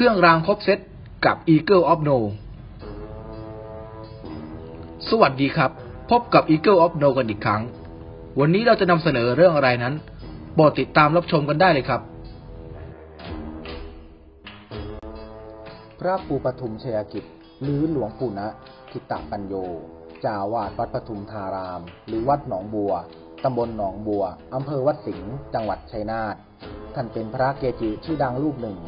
เครื่องรางครบเซตกับ Eagle of No สวัสดีครับ พบกับ Eagle of No กันอีกครั้ง วันนี้เราจะนำเสนอเรื่องอะไรนั้นโปรดติดตามรับชมกันได้เลยครับ พระปูปทุมเชยกิจ หรือหลวงปู่ณะทิตตปัญโยจาวาดวัดปทุมธาราม หรือวัดหนองบัว ตำบลหนองบัว อำเภอวัดสิงห์ จังหวัดชัยนาท ท่านเป็นพระเกจิชื่อดังรูปหนึ่ง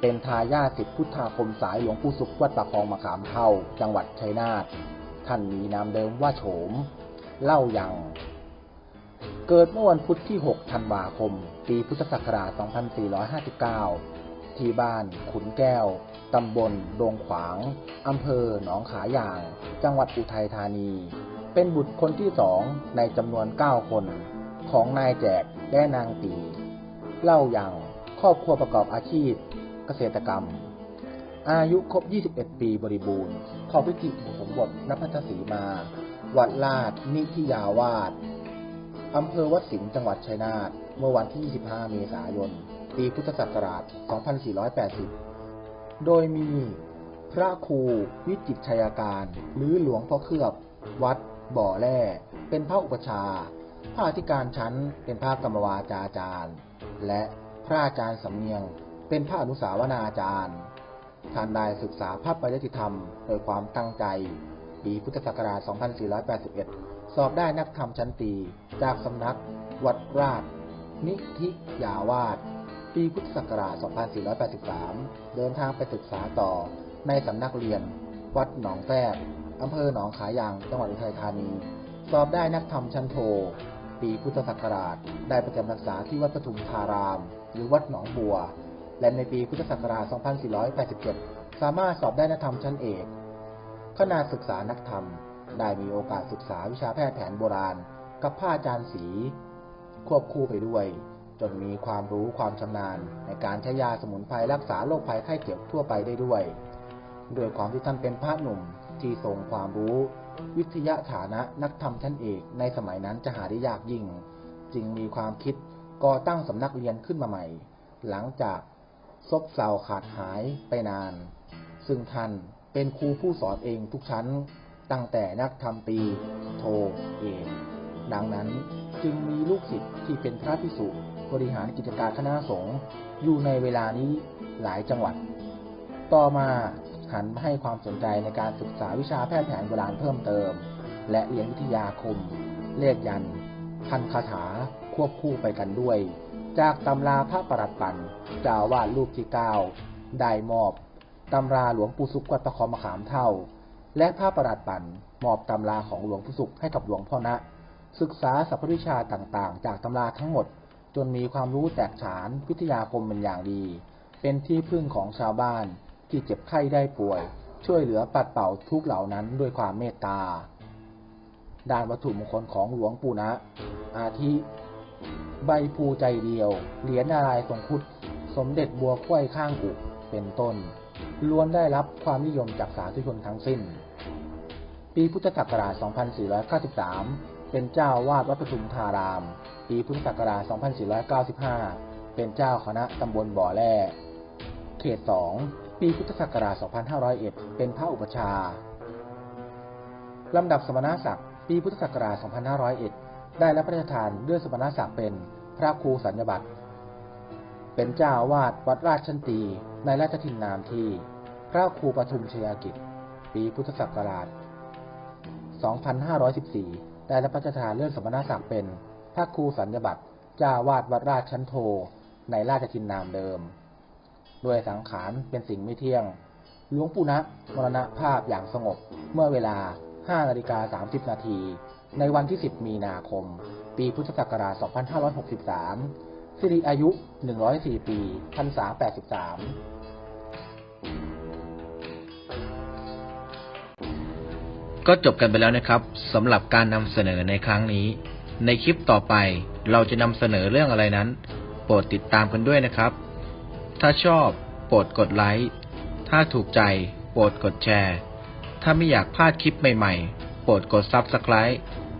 เป็นทายาทสิทธิพุทธาคมสายหลวงปู่สุขวัดตะคองมะขามเท่า จังหวัดชัยนาทท่านมีนามเดิมว่าโฉม เล่ายัง เกิดเมื่อวันพุธที่ 6 ธันวาคม ปีพุทธศักราช 2459 ที่บ้านขุนแก้ว ตำบลโดงขวาง อำเภอหนองขาย่าง จังหวัดอุทัยธานี เป็นบุตรคนที่สองในจำนวน 9 คน ของนายแจกและนางตี เล่าอย่างครอบครัวประกอบอาชีพ กษตรกรรม อายุครบ 21 ปีบริบูรณ์ข้าพิธีอุปสมบทนภัทรศรีมา วัดลาดนิธิยาวาสอำเภอวัดสิงห์จังหวัดชัยนาท เมื่อวันที่ 25 เมษายน ปีพุทธศักราช 2480 โดยมีพระครูวิจิตรชัยการหรือหลวงพ่อเคลือบ วัดบ่อแร่ เป็นพระอุปชาพระอธิการชั้นเป็นพระกรรมวาจาจารย์ และพระอาจารย์สำเนียง เป็นพระอนุสาวนาจารย์ ท่านได้ศึกษาพระปริยติธรรม โดยความตั้งใจ ปีพุทธศักราช 2481 สอบได้นักธรรมชั้นตี จากสำนัก วัดราช นิธิยาวาสปีพุทธศักราช 2483 เดินทางไปศึกษาต่อในสำนักเรียน วัดหนองแฝกอำเภอหนองขายาง จังหวัดอุทัยธานี สอบได้นักธรรมชั้นโท ปีพุทธศักราช ได้ประจำพรรษาที่วัดปทุมธาราม หรือวัดหนองบัว และในปีพุทธศักราช 2487 สามารถสอบได้นักธรรมชั้นเอกขณะศึกษานักธรรม ได้มีโอกาสศึกษาวิชาแพทย์แผนโบราณ กับพระอาจารย์สี ควบคู่ไปด้วย จนมีความรู้ความชำนาญ ในการใช้ยาสมุนไพรรักษาโรคภัยไข้เจ็บทั่วไปได้ด้วยโดยความที่ท่านเป็นพระหนุ่มที่ทรงความรู้ วิทยาฐานะนักธรรมชั้นเอกในสมัยนั้นจะหาได้ยากยิ่ง จึงมีความคิดก่อตั้งสำนักเรียนขึ้นมาใหม่ หลังจาก ซบเซาขาดหายไปนาน ซึ่งท่านเป็นครูผู้สอนเองทุกชั้นตั้งแต่นักธรรมตีโทเอกดังนั้นจึงมีลูกศิษย์ที่เป็นพระพิสุบริหารกิจการคณะสงฆ์อยู่ในเวลานี้หลายจังหวัด ต่อมาหันมาให้ความสนใจในการศึกษาวิชาแพทย์แผนโบราณเพิ่มเติม และเรียนวิทยาคม เลขยัน พันคาถาควบคู่ไปกันด้วย จากตำราพระประหลัดปันเจ้าวาดรูปที่เก้าได้มอบตำราหลวงปู่สุขวัดประคอมขามเท่า และพระประหลัดปันมอบตำราของหลวงปู่สุขให้กับหลวงพ่อนะ ศึกษาสรรพวิชาต่างๆ จากตำราทั้งหมด จนมีความรู้แตกฉานวิทยาคมเป็นอย่างดี เป็นที่พึ่งของชาวบ้านที่เจ็บไข้ได้ป่วย ช่วยเหลือปัดเป่าทุกเหล่านั้นด้วยความเมตตาด้านวัตถุมงคลของหลวงปู่นะ อาทิ ใบภูใจเดียว เหรียญนารายณ์ทรงคุดสมเด็จบัวควยข้างกุเป็นต้น ล้วนได้รับความนิยมจากสาธุชนทั้งสิ้น ปีพุทธศักราช 2493 เป็นเจ้าวาดวัดปทุมธาราม ปีพุทธศักราช 2495 เป็นเจ้าคณะตำบลบ่อแร่ เขต 2 ปีพุทธศักราช 2501 เป็นพระอุปชาลำดับสมณศักดิ์ ปีพุทธศักราช 2501 ได้รับพระราชทานเลื่อนสมณศักดิ์เป็นพระครูสัญญบัตรเป็นเจ้าวาดวัดราชชันตีในราชทินนามที่พระครูปทุมชยากิจ ปีพุทธศักราช 2514 ได้รับพระราชทานเลื่อนสมณศักดิ์เป็นพระครูสัญญบัตรเจ้าวาดวัดราชชั้นโทในราชทินนามเดิมด้วยสังขารเป็นสิ่งไม่เที่ยง หลวงปู่นะมรณภาพอย่างสงบเมื่อเวลา 5 นาฬิกา 30 นาที ในวันที่ 10 มีนาคม ปีพุทธศักราช 2563 สิริอายุ 104 ปีพรรษา 83ก็จบกันไปแล้วนะครับสำหรับการนำเสนอในครั้งนี้ ในคลิปต่อไปเราจะนำเสนอเรื่องอะไรนั้น โปรดติดตามกันด้วยนะครับ ถ้าชอบโปรดกดไลค์ถ้าถูกใจ โปรดกดแชร์ ถ้าไม่อยากพลาดคลิปใหม่ๆ โปรดกดซับสไคร b e